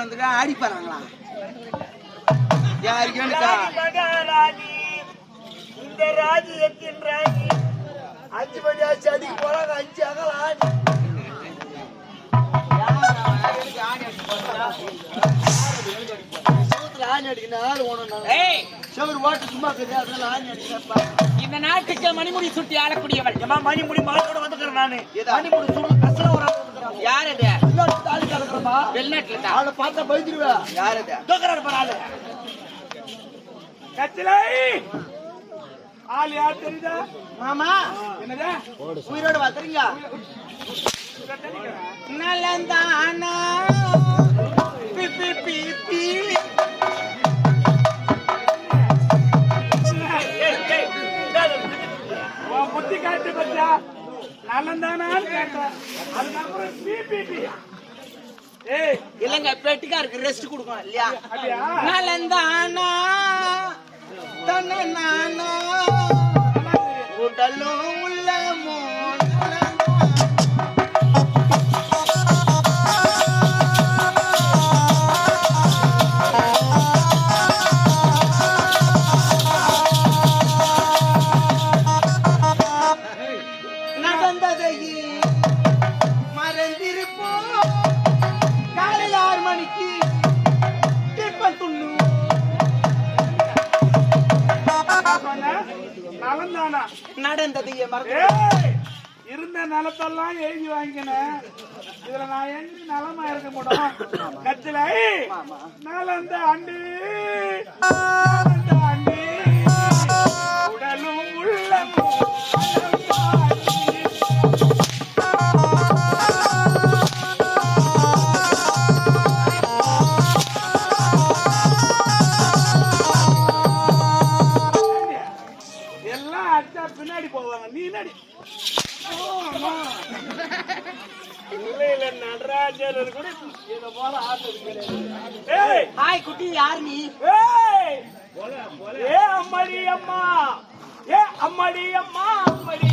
வந்துட்டு ஆடி போறாங்களா? யாருக்கு வேணுக்கா இந்த ராஜ்யத்தின் ராணி. அஞ்சு மணி ஆச்சு அடிக்க போறாங்க அஞ்சு ஆணி அடிக்கிறப்பா இந்த நாட்டுக்கு மணிமுடி சுட்டி ஆளக்கூடியவள். மணிமுடி மாட்டோட வந்துக்கிறேன் நானு? மணிமுடி சுடு கலக்குறமா வெளிநாட்டுல தான் ஆளை பார்த்தா பயந்துருவேன். யார் அது தூக்குறாரு பாரு ஆளு. கத்திலை ஆள் யார் தெரியுதா? மாமா என்னது? உயிரோட வந்துறீங்க நலந்தானா? பி பி பி பி. புத்தி காட்டு பச்சா? நல்லந்தானான்னு கேட்டேன். அதுக்கப்புறம் பிபிபி இல்லங்க பெட்டிக்காருக்கு ரெஸ்ட் கொடுக்கணும் இல்லையா? நலந்தானா தன்ன நானா உடலும் இருந்த எழுதி வாங்கினேன். இதுல நான் எங்க நலமா இருக்க முடியும் கத்திலை நலந்த அண்டு. ஹாய் குட்டி யார் நீ? ஏ அம்மாடி அம்மா! ஏ அம்மாடி அம்மா அம்மாடி!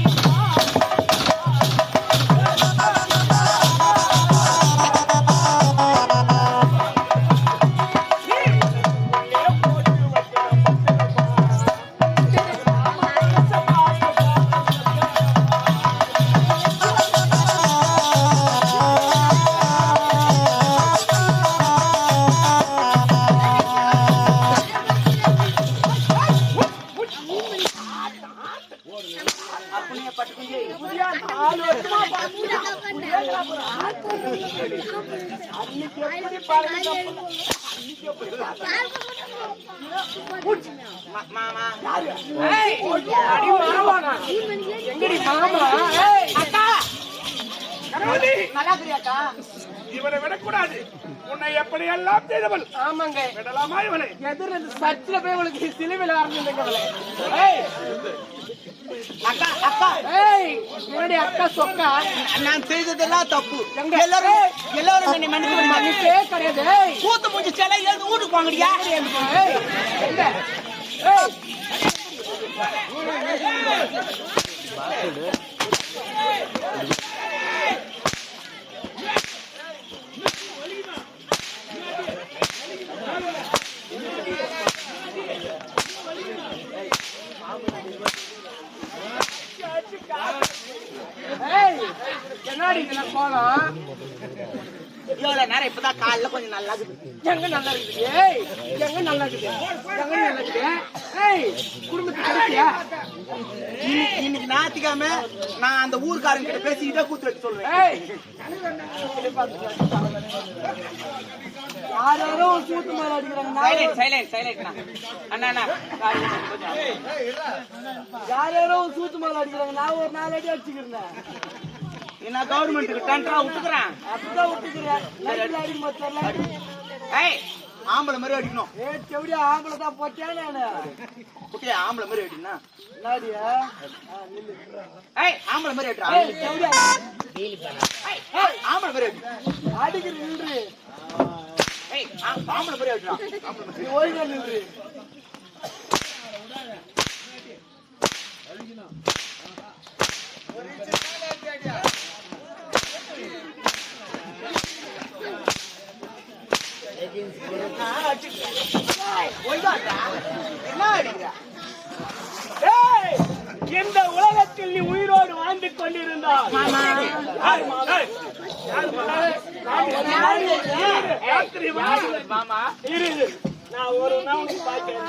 இவனை விடக்கூடாது உன்னை எப்படி எல்லாம் செய்தவள் ஆமாங்க விடலாமா இவனை எதிர சர்ச்சில் போய் உங்களுக்கு சிலுவையில் ஆரம்பிங்க அக்கா அக்கா. ஏய் என்னடி அக்கா சொக்கா? நான் செய்ததெல்லாம் தப்பு? எல்லாரும் எல்லாரும் என்னை மன்னிச்சு? மன்னிப்பே கிடையாது. ஏய். கூத்து மூஞ்சி சிலை எழுந்து வீட்டுக்கு வாங்கடியா ஏய் எங்க ஏய். ஏய் என்னடி இதெல்லாம் கோலம் இவ்வளவு நேரம் இப்பதான் காலைல கொஞ்சம் நல்லா இருக்குது எங்க நல்லா இருக்குது ஏய் எங்க நல்லா இருக்குது எங்க நல்லா இருக்குது ஏய் குடும்பத்துக்கு கிடைக்கியா இன்னைக்கு ஞாயிற்றுக்கிழமை நான் அந்த ஊர்க்காரங்க கிட்ட பேசி இதை கூத்து வச்சு சொல்றேன். ஏய் யார் யாரோ ஒரு கூத்து மேல அடிக்கிறாங்க. சைலண்ட் சைலண்ட் அண்ணா. அண்ணா காலையில கொஞ்சம் யார் யாரோ ஒரு சூத்து மேல அடிக்கிறாங்க. நான் ஒரு நாலு அடி அடிச்சுக்கிறேன் நான் கவர்மெண்ட்டுக்கு டெண்டரா விட்டுக்கிறேன் அப்படிதான் விட்டுக்கிறேன் லைட்ல அடிக்க மாட்டேன் ஏய் ஆம்பளை மாதிரி அடிக்கணும். ஏ செவடி ஆம்பளை தான் போட்டேன் நானு குட்டியா ஆம்பளை மாதிரி அடிக்கணும் நாடியா ஏய் ஆம்பளை மாதிரி அடிடா. ஏய் செவடி ஏய், ஏய், ஆம்பளை மாதிரி அடி. அடிக்கிற நின்று ஏய் ஆம்பளை மாதிரி அடிடா. ஆம்பளை நீ ஓய்வு நின்று வந்தார் இந்த உலகத்தில் நீ உயிரோடு வாழ்ந்து கொண்டிருந்தால் இரு நான் ஒரு நாள் பார்க்கிறேன்.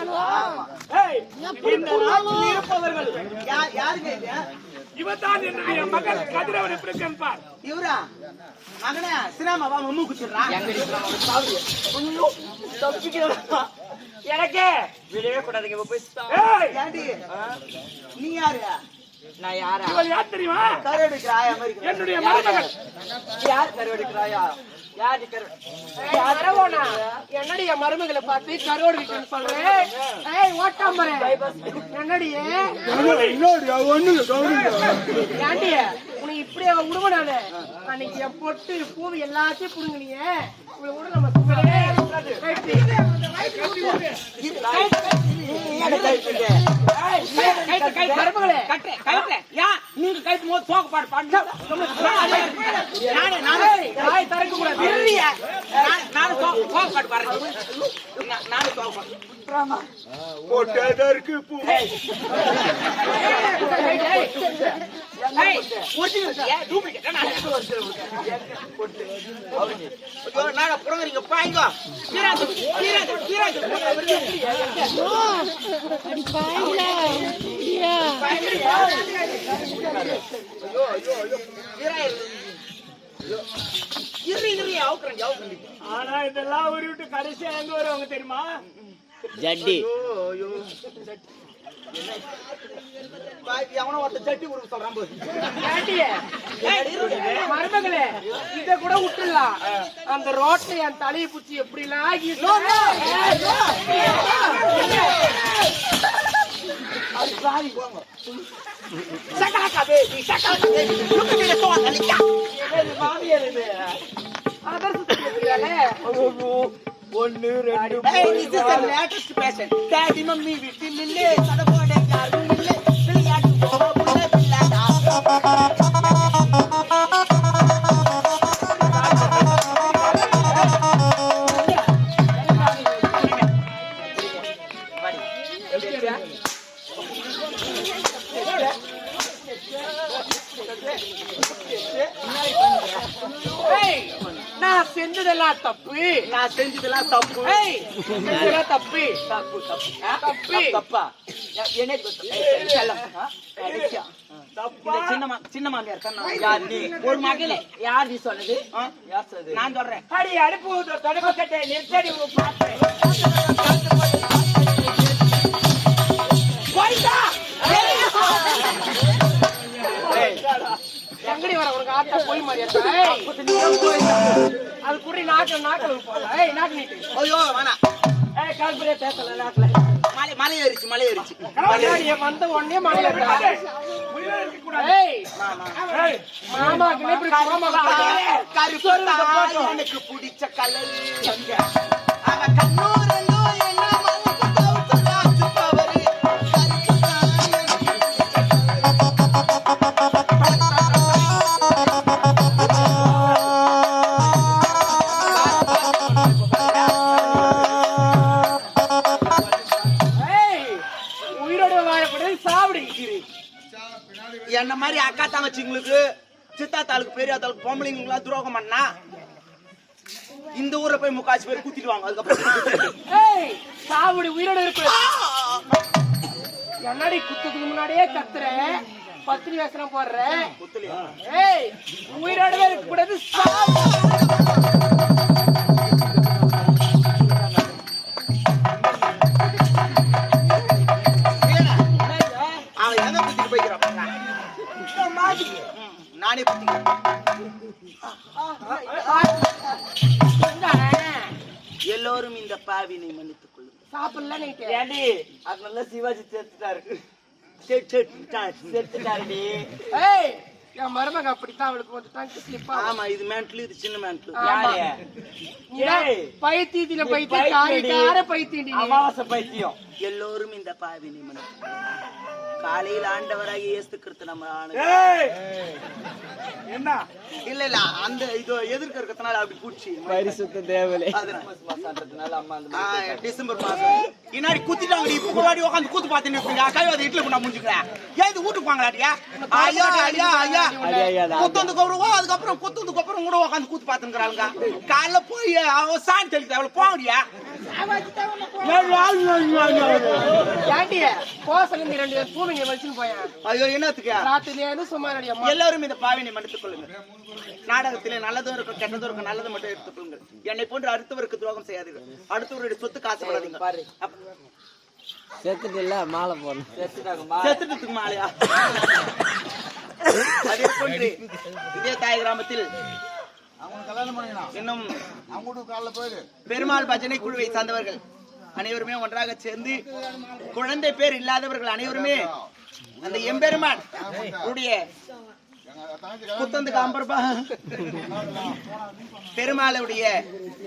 இந்த நாட்டில் இருப்பவர்கள் யாருங்க இது இவன்தான் என்னுடைய மகன் கதிரவன் எப்படி இருக்கான் பார் இவரா? மகனே சினிமாவா? மம்மு குச்சிடுறான் எனக்கு விடவே கூடாதுங்க இப்ப போய் stop. ஏய், ஏண்டி? நீ யாரு? நான் யாரா? யார் தெரியுமா? கரடு ஆயா மாதிரி என்னுடைய மருமகன். யார் கருவெடுக்கிறாயா யார் என்னடி என் மருமகளை பார்த்து கரோடு விட்டுன்னு சொல்றேன் ஏய் ஓட்டாம்பரே என்னடி? ஏண்டி உனக்கு இப்படியே விடுவ நானு அன்னைக்கு என் பொட்டு பூவு எல்லாத்தையும் புடுங்கினிய இவளை விட நம்ம சும்மாவே கைட்டு. கைட்டு, கைட்டு, மருமகளே கட்டு கட்டு யா கழுத்து மோது தோக்க பாடு பாடு நானே நானே வாய் திறக்க கூடாது இல்லையா நானும் தோக்க பாடு பாரு நான் நானும் தோக்க பாடு போட்டதற்கு பூ. புறங்கறீங்க. பாய்ங்க ஆனா இதெல்லாம் ஒரு விட்டு கடைசியா எங்க வருவாங்க தெரியுமா? எவனோ ஒருத்தன் சட்டி கொடுக்க சொல்றான் மருமகளே இத கூட விட்டுடலாம். அந்த ரோட்ல என் தலையை பிடிச்சி எப்படி எல்லாம் சக்கலக்கா baby சக்கலக்கா baby look at the zone ஒன்னு ரெண்டு வீட்டில் இல்லை, சடபோட யாரும் இல்லை. செஞ்சதெல்லாம் தப்பு. செஞ்சதெல்லாம் தப்பு தப்பு, தப்பு. தப்பு என்ன சின்ன சின்ன மாமியார். யார் நீ? ஒரு மகளே யார் நீ சொன்னது? யார் சொல்றது? நான் சொல்றேன் அடி கட்டை நெருக்கடி ஆட்டா போய் மாதிரியா அது குடி நாக்கு நாக்கு போல ஏய் நாக்கு நீட்டு ஐயோ, வேணாம். ஏய் கால்புரே பேசல நாட்டுல. மலை மலை ஏறிச்சு மலை ஏறிச்சு. வந்த உடனே ஏய், மாமாக்கு பிடிச்ச கலர் அவ கண்ணூரங்கோ என்ன மாதிரி அக்கா தங்கச்சிங்களுக்கு சித்தா தாளுக்கு பெரிய தாளுக்கு பொம்பளைங்களா துரோகம் பண்ணா இந்த ஊர்ல போய் முக்காசி பேர் குத்திடுவாங்க அதுக்கப்புறம் ஏய் சாவுடி உயிரோட இருப்ப என்னடி குத்துறதுக்கு முன்னாடியே கத்துற? பத்திரி வேசனம் போடுற? சேர்த்துட்டாருடி ஏய் என் மருமக அப்படித்தான் அவளுக்கு டங்கு ஸ்லிப்பா ஆமா இது மேண்ட்லு இது சின்ன மேண்ட்லு காரி பைத்தியடி. கார பைத்தியடி நீ. அமாவாசை பைத்தியம். எல்லோரும் இந்த பாவினை மன்னித்துக் கொள்ளுங்கள். காலையில் ஆண்டவராகி இயேசு கிறிஸ்து நம்ம என்ன? இல்ல இல்ல அந்த இது எதிர்க்க இருக்கிறதுனால அப்படி பூச்சி. பரிசுத்த தேவலே டிசம்பர் மாசம். இன்னாடி குத்திட்டாங்க இப்ப முன்னாடி உட்காந்து கூத்து பார்த்துன்னு இருப்பீங்க கைவாத இட்லி பண்ண முடிஞ்சுக்கிறேன் ஏன் இது வீட்டுக்கு வாங்கலாட்டியா? ஐயா ஐயா ஐயா. அது குத்துந்துக்கு அப்புறம் அதுக்கப்புறம் குத்துந்துக்கு அப்புறம் கூட உட்காந்து கூத்து பார்த்துக்கிறாங்க காலைல போய் அவன் சாணி தெளிக்க அவளை ஏண்டி கோசல இந்த ரெண்டு பேர் பூமிங்க வச்சுன்னு போயேன் ஐயோ என்னத்துக்கு? சும்மா எல்லாரும் இந்த பாவினை மன்னித்துக் கொள்ளுங்கள். நாடகத்திலே நல்லதும் இருக்கும் கெட்டதும் இருக்கும் நல்லது மட்டும் எடுத்துக் கொள்ளுங்கள். என்னை போன்று அடுத்தவருக்கு துரோகம் செய்யாதீர்கள். அடுத்தவருடைய சொத்து காசுப்படாதீங்க அப்ப- செத்துட்டு இல்ல மாலை போடணும். மாலையா? அதே போன்று இதே தாய் கிராமத்தில் இன்னும் பெருமாள் பஜனை குழுவை சார்ந்தவர்கள். அனைவருமே ஒன்றாக சேர்ந்து குழந்தை பேர் இல்லாதவர்கள் அனைவருமே அந்த எம்பெருமான் உடைய புத்தந்து காம்பர்பா பெருமாளுடைய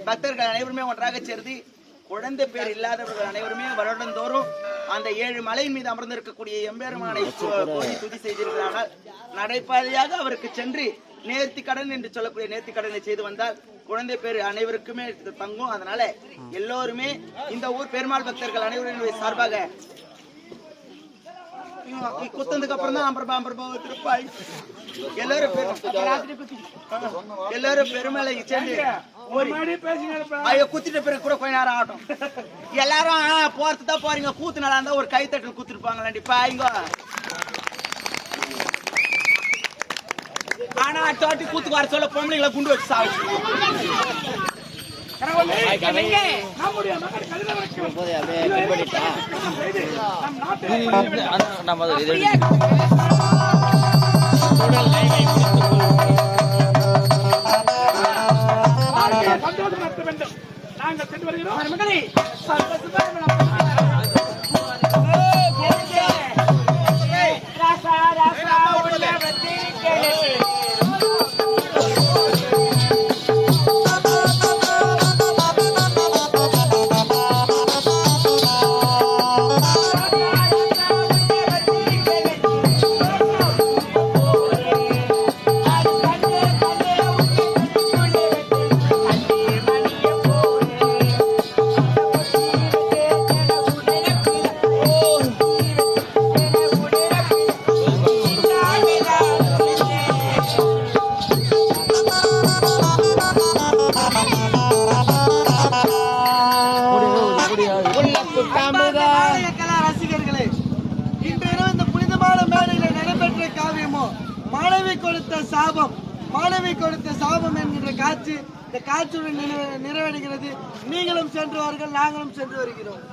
பக்தர்கள் அனைவருமே ஒன்றாக சேர்ந்து குழந்தை பேர் இல்லாதவர்கள் அனைவருமே வருடந்தோறும் அந்த ஏழு மலையின் மீது அமர்ந்திருக்கக்கூடிய எம்பெருமானை து- துதி செய்திருக்கிறார்கள். நடைபாதையாக அவருக்கு சென்று நேர்த்தி கடன் என்று சொல்லக்கூடிய நேர்த்தி கடனை செய்து வந்தால் குழந்தை பேர் அனைவருக்குமே தங்கும். அதனால எல்லோருமே இந்த ஊர் பெருமாள் பக்தர்கள் அனைவரும் சார்பாக இவன் குத்ததுக்கு அப்புறம் தான் அம்பரபா அம்பரபா திருப்பாய். எல்லாரும் எல்லாரும் பெருமலை சேர்ந்து ஐயோ குத்திட்ட பிறகு கூட கொஞ்ச நேரம் ஆகட்டும். எல்லாரும் ஆ, போறது தான் போறீங்க. கூத்து நல்லா இருந்தா ஒரு கைத்தட்டல் குத்துருப்பாங்களாண்டி. பாய்ங்க ஆனா தோட்டி கூத்துக்கு வர சொல்ல பொம்பளைங்களை குண்டு வச்சு நம்ம வேண்டும் நாங்கள் சென்று வருகிறோம். மகளே காட்சி இந்த காட்சியுடன் நிறைவடைகிறது. நீங்களும் சென்று வாருங்கள் நாங்களும் சென்று வருகிறோம்.